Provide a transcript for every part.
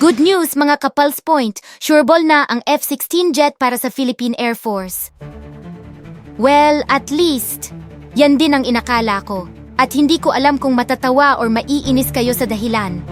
Good news mga kapals point, sureball na ang F-16 jet para sa Philippine Air Force. Well, at least, yan din ang inakala ko. At hindi ko alam kung matatawa or maiinis kayo sa dahilan.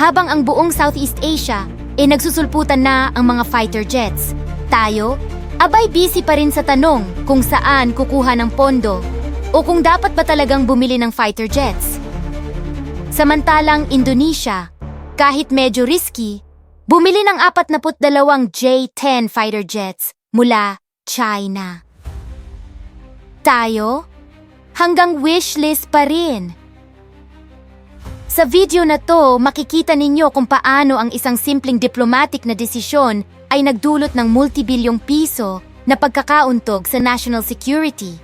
Habang ang buong Southeast Asia, e nagsusulputan na ang mga fighter jets. Tayo, abay busy pa rin sa tanong kung saan kukuha ng pondo o kung dapat ba talagang bumili ng fighter jets. Samantalang Indonesia, kahit medyo risky, bumili ng 42 J-10 fighter jets mula China. Tayo, hanggang wishlist pa rin. Sa video na to, makikita ninyo kung paano ang isang simpleng diplomatic na desisyon ay nagdulot ng multibilyong piso na pagkakauntog sa national security.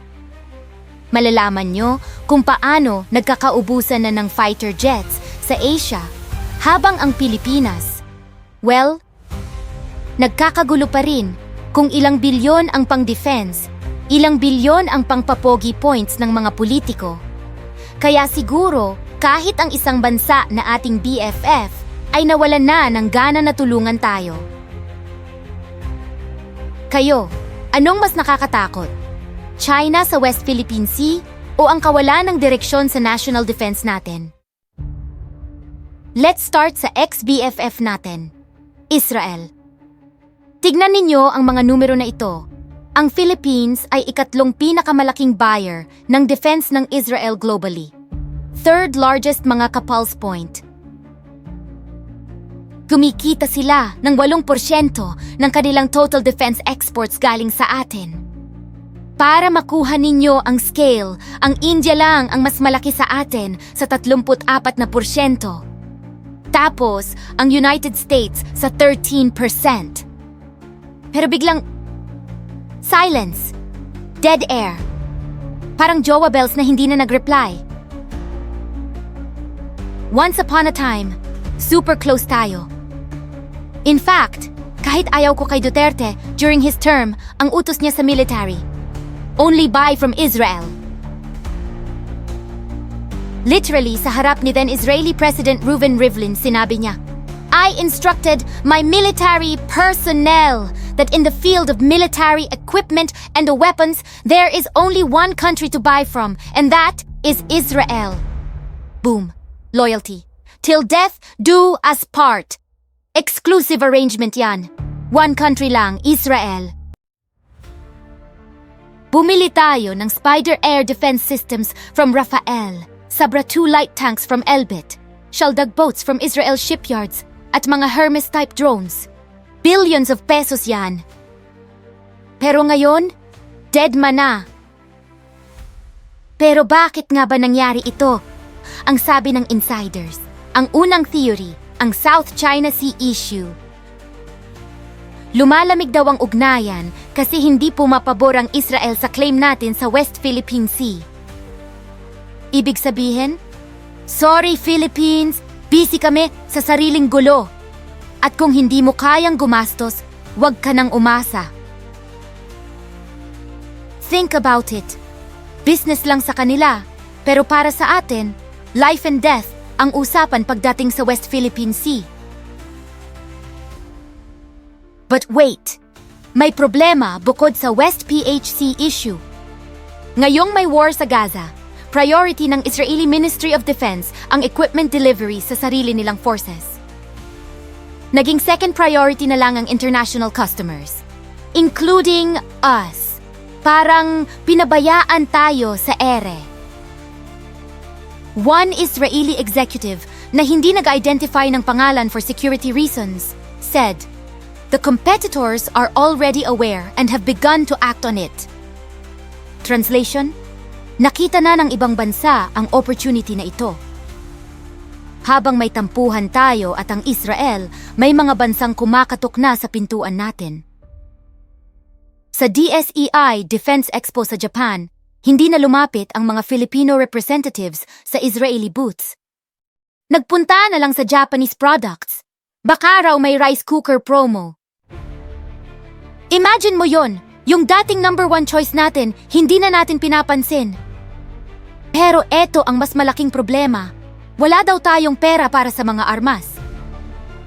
Malalaman nyo kung paano nagkakaubusan na ng fighter jets sa Asia habang ang Pilipinas, well, nagkakagulo pa rin kung ilang bilyon ang pang-defense, ilang bilyon ang pangpapogi points ng mga politiko. Kaya siguro, kahit ang isang bansa na ating BFF ay nawalan na ng gana na tulungan tayo. Kayo, anong mas nakakatakot? China sa West Philippine Sea o ang kawalan ng direksyon sa national defense natin? Let's start sa ex-BFF natin, Israel. Tignan ninyo ang mga numero na ito. Ang Philippines ay ikatlong pinakamalaking buyer ng defense ng Israel globally. Third largest mga kapulse point. Kumikita sila ng 8% ng kanilang total defense exports galing sa atin. Para makuha ninyo ang scale, ang India lang ang mas malaki sa atin sa 34 na porsyento. Tapos, ang United States sa 13%. Pero biglang... Silence. Dead air. Parang jowa bells na hindi na nag-reply. Once upon a time, super close tayo. In fact, kahit ayaw ko kay Duterte during his term, ang utos niya sa military. Only buy from Israel. Literally, sa harap ni then Israeli President Reuven Rivlin, sinabi niya, I instructed my military personnel that in the field of military equipment and the weapons, there is only one country to buy from, and that is Israel. Boom. Loyalty. Till death do us part. Exclusive arrangement yan. One country lang, Israel. Bumili tayo ng Spider Air Defense Systems from Rafael, Sabra 2 light tanks from Elbit, Shaldag boats from Israel shipyards, at mga Hermes-type drones. Billions of pesos yan. Pero ngayon, dead man na. Pero bakit nga ba nangyari ito? Ang sabi ng insiders, ang unang theory, ang South China Sea issue. Lumalamig daw ang ugnayan kasi hindi pumapabor ang Israel sa claim natin sa West Philippine Sea. Ibig sabihin, Sorry Philippines, busy kami sa sariling gulo. At kung hindi mo kayang gumastos, huwag ka nang umasa. Think about it. Business lang sa kanila, pero para sa atin, life and death ang usapan pagdating sa West Philippine Sea. But wait, may problema bukod sa West PHC issue. Ngayong may war sa Gaza, priority ng Israeli Ministry of Defense ang equipment delivery sa sarili nilang forces. Naging second priority na lang ang international customers, including us. Parang pinabayaan tayo sa ere. One Israeli executive na hindi nag-identify ng pangalan for security reasons said, The competitors are already aware and have begun to act on it. Translation? Nakita na ng ibang bansa ang opportunity na ito. Habang may tampuhan tayo at ang Israel, may mga bansang kumakatok na sa pintuan natin. Sa DSEI Defense Expo sa Japan, hindi na lumapit ang mga Filipino representatives sa Israeli booths. Nagpunta na lang sa Japanese products. Baka raw may rice cooker promo. Imagine mo yon, yung dating number one choice natin, hindi na natin pinapansin. Pero eto ang mas malaking problema. Wala daw tayong pera para sa mga armas.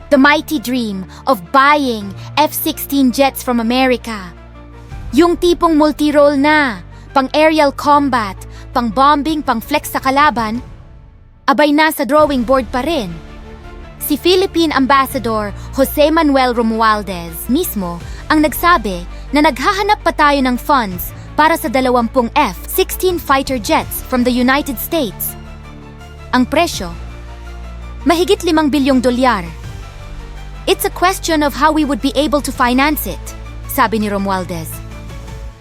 The mighty dream of buying F-16 jets from America. Yung tipong multi-role na, pang aerial combat, pang bombing, pang flex sa kalaban, abay nasa drawing board pa rin. Si Philippine Ambassador Jose Manuel Romualdez mismo ang nagsabi na naghahanap pa tayo ng funds para sa 20 F-16 fighter jets from the United States. Ang presyo, mahigit 5 bilyong dolyar. It's a question of how we would be able to finance it, sabi ni Romualdez.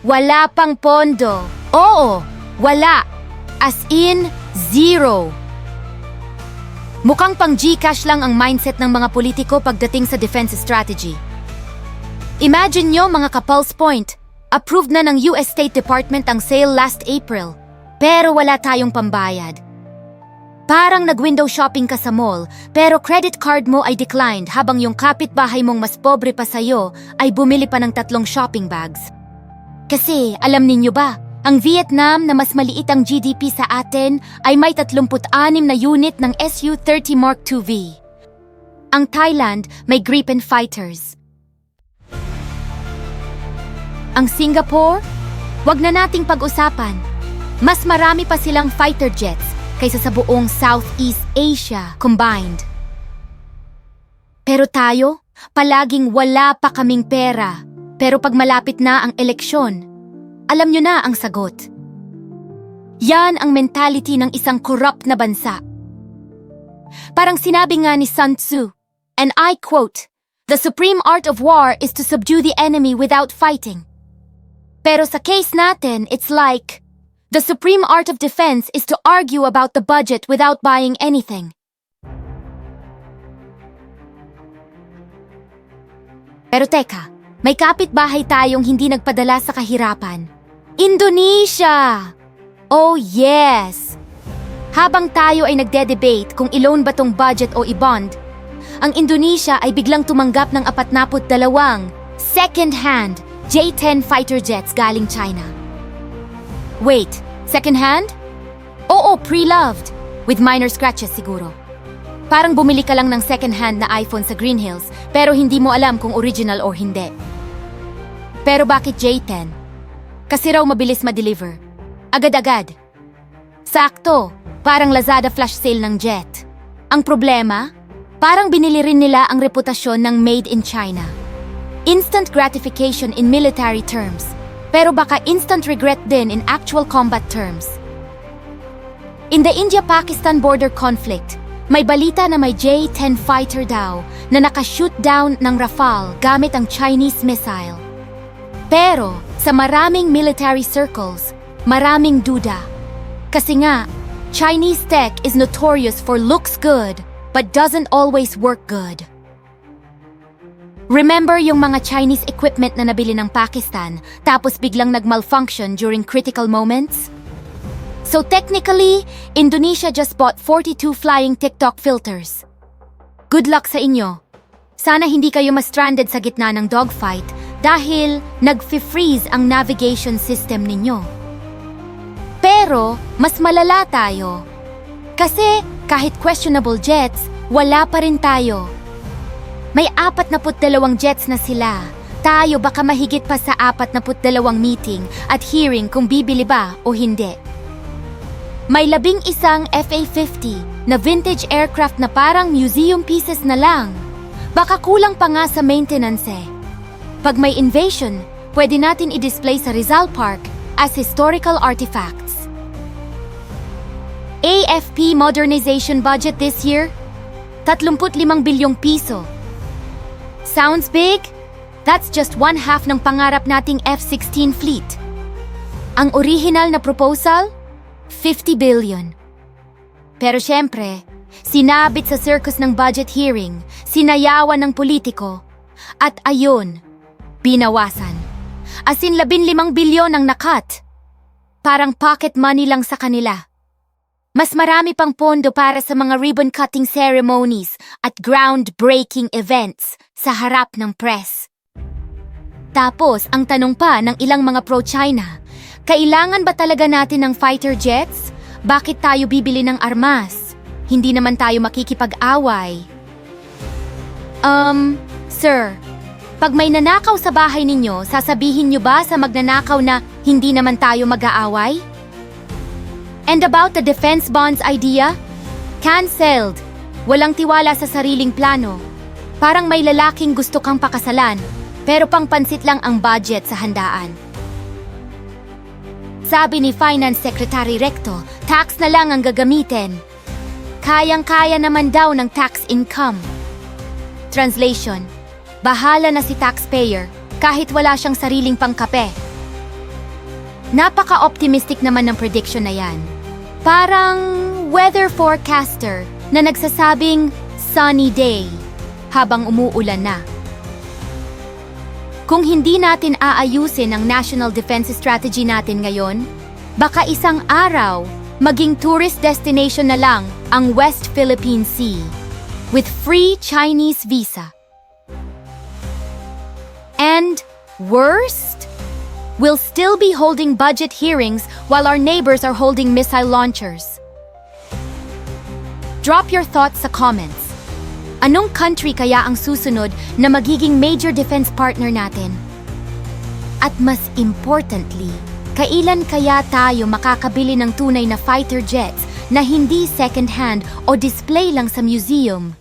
Wala pang pondo. Oo, wala. As in, zero. Mukhang pang Gcash lang ang mindset ng mga politiko pagdating sa defense strategy. Imagine nyo mga ka-Pulse Point, approved na ng US State Department ang sale last April, pero wala tayong pambayad. Parang nag-window shopping ka sa mall, pero credit card mo ay declined habang yung kapitbahay mong mas pobre pa sa'yo ay bumili pa ng tatlong shopping bags. Kasi, alam ninyo ba, ang Vietnam na mas maliit ang GDP sa atin ay may 36 na unit ng Su-30 Mark II-V. Ang Thailand may Gripen fighters. Ang Singapore, wag na nating pag-usapan. Mas marami pa silang fighter jets kaysa sa buong Southeast Asia combined. Pero tayo, palaging wala pa kaming pera. Pero pag malapit na ang eleksyon, alam nyo na ang sagot. Yan ang mentality ng isang corrupt na bansa. Parang sinabi nga ni Sun Tzu, and I quote, The supreme art of war is to subdue the enemy without fighting. Pero sa case natin, it's like, the supreme art of defense is to argue about the budget without buying anything. Pero teka, may kapitbahay tayong hindi nagpadala sa kahirapan. Indonesia! Oh yes! Habang tayo ay nagde-debate kung i-loan ba tong budget o i-bond, ang Indonesia ay biglang tumanggap ng 42 second-hand J-10 fighter jets galing China. Wait, second-hand? Oo, pre-loved. With minor scratches siguro. Parang bumili ka lang ng second-hand na iPhone sa Green Hills pero hindi mo alam kung original or hindi. Pero bakit J10? Kasi raw mabilis ma-deliver. Agad-agad. Sakto, parang Lazada flash sale ng jet. Ang problema, parang binili rin nila ang reputasyon ng made in China. Instant gratification in military terms, pero baka instant regret din in actual combat terms. In the India-Pakistan border conflict, may balita na may J-10 fighter daw na nakashoot down ng Rafale gamit ang Chinese missile. Pero sa maraming military circles, maraming duda. Kasi nga, Chinese tech is notorious for looks good but doesn't always work good. Remember yung mga Chinese equipment na nabili ng Pakistan tapos biglang nag-malfunction during critical moments? So technically, Indonesia just bought 42 flying TikTok filters. Good luck sa inyo. Sana hindi kayo ma-stranded sa gitna ng dogfight dahil nag-freeze ang navigation system ninyo. Pero, mas malala tayo. Kasi kahit questionable jets, wala pa rin tayo. May apat na dalawang jets na sila. Tayo baka mahigit pa sa apat na dalawang meeting at hearing kung bibili ba o hindi. May labing isang FA-50 na vintage aircraft na parang museum pieces na lang. Baka kulang pa nga sa maintenance eh. Pag may invasion, pwede natin i-display sa Rizal Park as historical artifacts. AFP modernization budget this year? 35 bilyong piso. Sounds big? That's just one half ng pangarap nating F-16 fleet. Ang original na proposal? 50 billion. Pero syempre, sinabit sa circus ng budget hearing, sinayawan ng politiko, at ayun, binawasan. As in 15 bilyon ang nakat. Parang pocket money lang sa kanila. Mas marami pang pondo para sa mga ribbon-cutting ceremonies at groundbreaking events sa harap ng press. Tapos, ang tanong pa ng ilang mga pro-China, kailangan ba talaga natin ng fighter jets? Bakit tayo bibili ng armas? Hindi naman tayo makikipag-away. Um, sir, pag may nanakaw sa bahay ninyo, sasabihin nyo ba sa magnanakaw na hindi naman tayo mag-aaway? And about the defense bonds idea? Cancelled. Walang tiwala sa sariling plano. Parang may lalaking gusto kang pakasalan, pero pangpansit lang ang budget sa handaan. Sabi ni Finance Secretary Recto, tax na lang ang gagamitin. Kayang-kaya naman daw ng tax income. Translation, bahala na si taxpayer kahit wala siyang sariling pangkape. Napaka-optimistic naman ng prediction na yan. Parang weather forecaster na nagsasabing sunny day habang umuulan na. Kung hindi natin aayusin ang national defense strategy natin ngayon, baka isang araw maging tourist destination na lang ang West Philippine Sea with free Chinese visa. And worst, we'll still be holding budget hearings while our neighbors are holding missile launchers. Drop your thoughts sa comments. Anong country kaya ang susunod na magiging major defense partner natin? At mas importantly, kailan kaya tayo makakabili ng tunay na fighter jets na hindi second-hand o display lang sa museum?